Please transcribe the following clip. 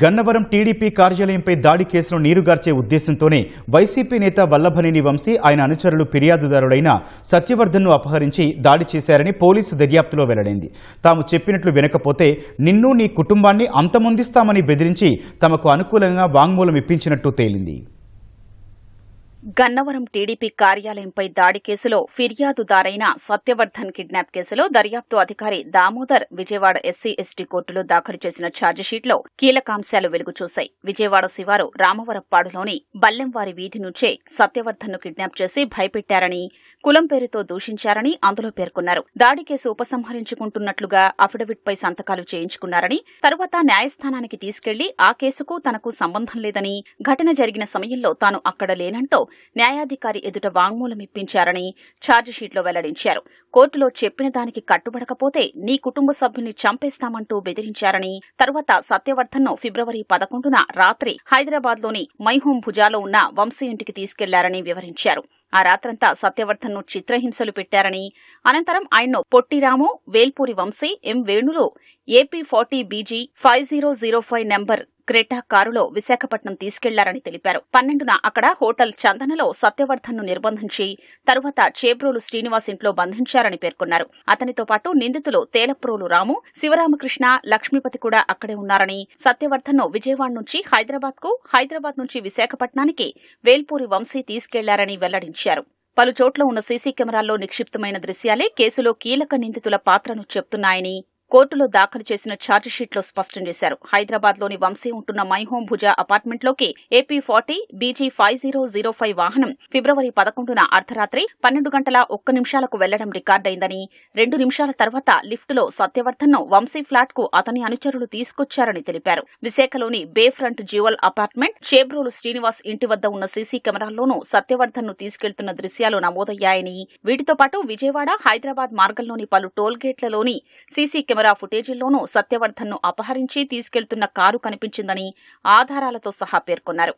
Gannavaram TDP కార్యాలయంపై దాడి కేసును నీరుగార్చే ఉద్దేశంతోనే వైసీపీ నేత వల్లభనేని వంశీ ఆయన అనుచరులు ఫిర్యాదుదారుడైన సత్యవర్ధన్ను అపహరించి దాడి చేశారని పోలీసు దర్యాప్తులో వెల్లడైంది. తాము చెప్పినట్లు వినకపోతే నిన్ను నీ కుటుంబాన్ని అంతమొందిస్తామని బెదిరించి తమకు అనుకూలంగా వాంగ్మూలం ఇప్పించినట్టు తేలింది. గన్నవరం టీడీపీ కార్యాలయంపై దాడి కేసులో ఫిర్యాదుదారైన సత్యవర్ధన్ కిడ్నాప్ కేసులో దర్యాప్తు అధికారి దామోదర్ విజయవాడ ఎస్సీ ఎస్టీ కోర్టులో దాఖలు చేసిన ఛార్జిషీట్లో కీలకాంశాలు వెలుగు చూశాయి విజయవాడ శివారు రామవరప్పాడులోని బల్లెంవారి వీధి నుంచే సత్యవర్ధన్ను కిడ్నాప్ చేసి భయపెట్టారని కులం పేరుతో దూషించారని అందులో పేర్కొన్నారు. దాడి కేసు ఉపసంహరించుకుంటున్నట్లుగా అఫిడవిట్పై సంతకాలు చేయించుకున్నారని తరువాత న్యాయస్థానానికి తీసుకెళ్ళి ఆ కేసుకు తనకు సంబంధం లేదని ఘటన జరిగిన సమయంలో తాను అక్కడ లేనంటూ న్యాయాధికారి ఎదుట వాంగ్మూలం ఇప్పించారని ఛార్జిషీట్లో వెల్లడించారు. కోర్టులో చెప్పిన దానికి కట్టుబడకపోతే నీ కుటుంబ సభ్యుల్ని చంపేస్తామంటూ బెదిరించారని తరువాత సత్యవర్ధన్ను ఫిబ్రవరి పదకొండున రాత్రి హైదరాబాద్లోని మైహోం భుజాలో ఉన్న వంశీ ఇంటికి తీసుకెళ్ళారని వివరించారు. ఆ రాత్రంతా సత్యవర్ధన్ను చిత్రహింసలు పెట్టారని అనంతరం ఆయన్ను పొట్టిరాము Velpuri Vamsi M వేణులు AP forty BG five zero zero five number Creta కారులో విశాఖపట్నం తీసుకెళ్ళారని తెలిపారు. పన్నెండున అక్కడ హోటల్ చందనలో సత్యవర్ధన్ను నిర్బంధించి తరువాత చేబ్రోలు శ్రీనివాస్ ఇంట్లో బంధించారని పేర్కొన్నారు. అతనితో పాటు నిందితులు తేలప్రోలు రాము శివరామకృష్ణ లక్ష్మీపతి కూడా అక్కడే ఉన్నారని సత్యవర్ధన్ను విజయవాడ నుంచి హైదరాబాద్కు హైదరాబాద్ నుంచి విశాఖపట్నానికి వేల్పూరి వంశీ తీసుకెళ్ళారని వెల్లడించారు. పలు చోట్ల ఉన్న సీసీ కెమెరాల్లో నిక్షిప్తమైన దృశ్యాలే కేసులో కీలక నిందితుల పాత్రను చెప్తున్నాయని కోర్టులో దాఖలు చేసిన ఛార్జిషీట్లో స్పష్టం చేశారు. హైదరాబాద్లోని వంశీ ఉంటున్న My Home Bhuja అపార్ట్మెంట్లోకి AP forty BG five zero zero five వాహనం ఫిబ్రవరి పదకొండున అర్ధరాత్రి పన్నెండు గంటల ఒక్క నిమిషాలకు వెళ్ళడం రికార్డైందని రెండు నిమిషాల తర్వాత లిఫ్టులో సత్యవర్ధన్ను వంశీ ఫ్లాట్కు అతని అనుచరులు తీసుకొచ్చారని తెలిపారు. విశాఖలోని bay front jewel apartment Chebrolu Srinivas ఇంటి వద్ద ఉన్న సీసీ కెమెరాల్లోనూ సత్యవర్ధన్ను తీసుకెళ్తున్న దృశ్యాలు నమోదయ్యాయని వీటితో పాటు విజయవాడ హైదరాబాద్ మార్గంలోని పలు టోల్ గేట్లలోని సీసీ కెమెరా ఫుటేజీల్లోనూ సత్యవర్ధన్ను అపహరించి తీసుకెళ్తున్న కారు కనిపించిందని ఆధారాలతో సహా పేర్కొన్నారు.